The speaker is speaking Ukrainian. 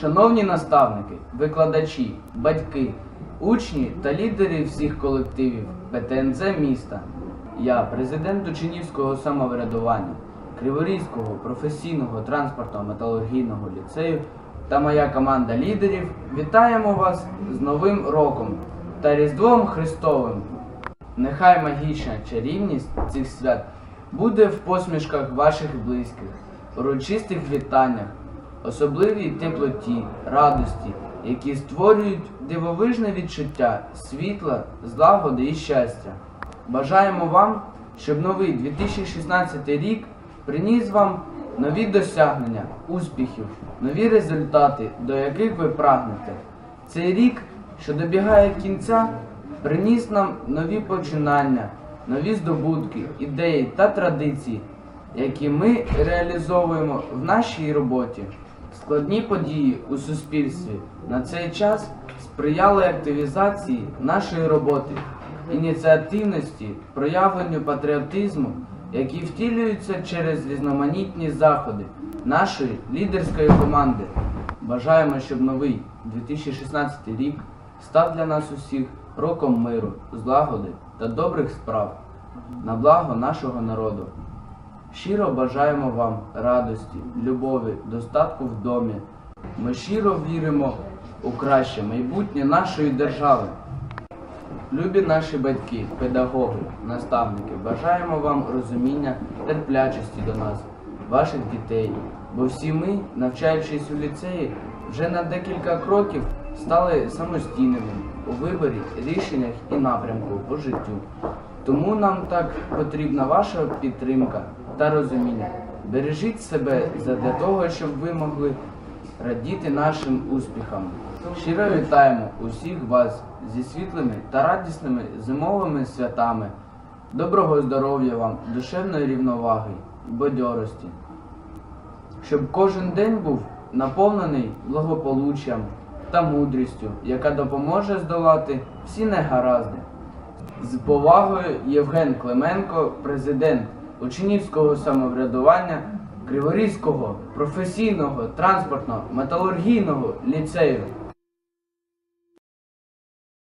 Шановні наставники, викладачі, батьки, учні та лідери всіх колективів ПТНЗ міста. Я, президент Учнівського самоврядування Криворізького професійного транспортно-металургійного ліцею та моя команда лідерів вітаємо вас з Новим роком та Різдвом Христовим. Нехай магічна чарівність цих свят буде в посмішках ваших близьких, урочистих вітаннях, особливій теплоті, радості, які створюють дивовижне відчуття світла, злагоди і щастя. Бажаємо вам, щоб новий 2016 рік приніс вам нові досягнення, успіхів, нові результати, до яких ви прагнете. Цей рік, що добігає кінця, приніс нам нові починання, нові здобутки, ідеї та традиції, які ми реалізовуємо в нашій роботі. Складні події у суспільстві на цей час сприяли активізації нашої роботи, ініціативності, проявленню патріотизму, які втілюються через різноманітні заходи нашої лідерської команди. Бажаємо, щоб новий 2016 рік став для нас усіх роком миру, злагоди та добрих справ на благо нашого народу. Щиро бажаємо вам радості, любові, достатку в домі. Ми щиро віримо у краще майбутнє нашої держави. Любі наші батьки, педагоги, наставники, бажаємо вам розуміння, терплячості до нас, ваших дітей, бо всі ми, навчаючись у ліцеї, вже на декілька кроків стали самостійними у виборі, рішеннях і напрямку по життю. Тому нам так потрібна ваша підтримка та розуміння. Бережіть себе задля того, щоб ви могли радіти нашим успіхам. Щиро вітаємо усіх вас зі світлими та радісними зимовими святами. Доброго здоров'я вам, душевної рівноваги бадьорості. Щоб кожен день був наповнений благополуччям та мудрістю, яка допоможе здолати всі негаразди. З повагою Євген Клименко, президент Учнівського самоврядування Криворізького професійного транспортно-металургійного ліцею.